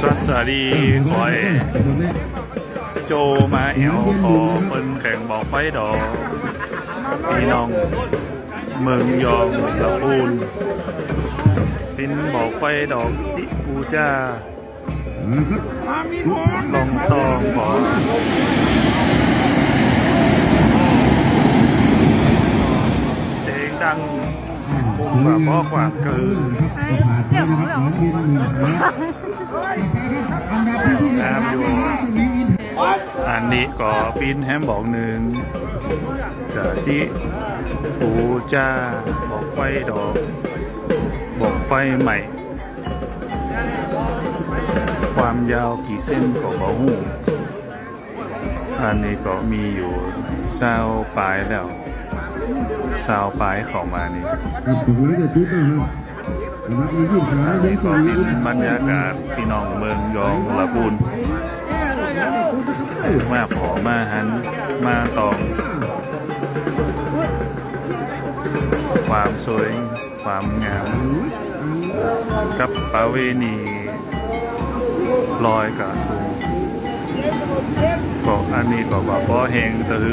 สวัสดีคอยโจมาแอวขอเปิ้นแข่งบอกไฟดอกพี่น้องเมืองยองละปูนปินบอกไฟดอกจิปูจ้าลองตองขอเสียงดัง ปุ่มกว่าบอกความเกินผ่านไปนะครับหมอทียงหนึ่งนะอันดับที่สามนะครับสวีอินอันนี้ก็ปินแฮมบอกหนึ่งจะที่ปูจ้าบอกไฟดอก บอกไฟใหม่ ความยาวกี่เส้นก็บอกหูอันนี้ก็มีอยู่เศร้าปลายแล้ว เศร้าปลายเข้ามานี่ครับผมร้อยกว่าจุดนะครับนะครับมียี่สิบสามอันเลี้นี้ยงสก็วีเป็อินนบรรยากาศพี่น้องเมืองยองละปูนมาผอมาหันมาตอง ความสวยความงามกับประเวณีลอยกาดูก็อันนี้ก็ว่าบ่แหงตือ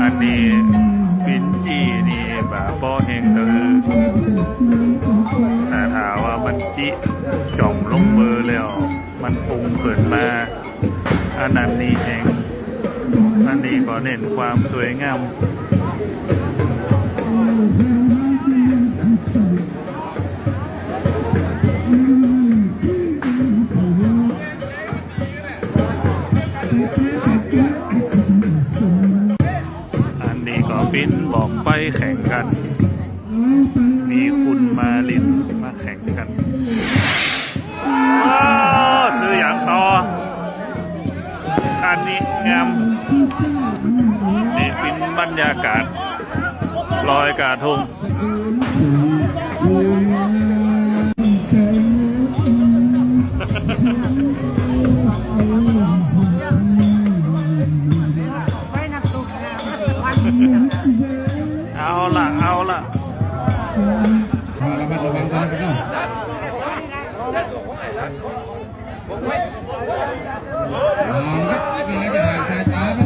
อันนี้ปินจีนี่แบบบ่แหงตือแต่ถามว่ามันจิจ่องลงมือแล้ว มันปรุงเกินมาอันนั้นนี่แหงอันนี้ก็เน้นความสวยงามอั บินบอกไปแข่งกัน มีคุณมาลินมาแข่งกันซื้ออย่างต่ออันนี้งามนี่เป็นบรรยากาศลอยกระทง มัดระวังกันาะมาครับมีอะไรจะผ่านสายตาไหม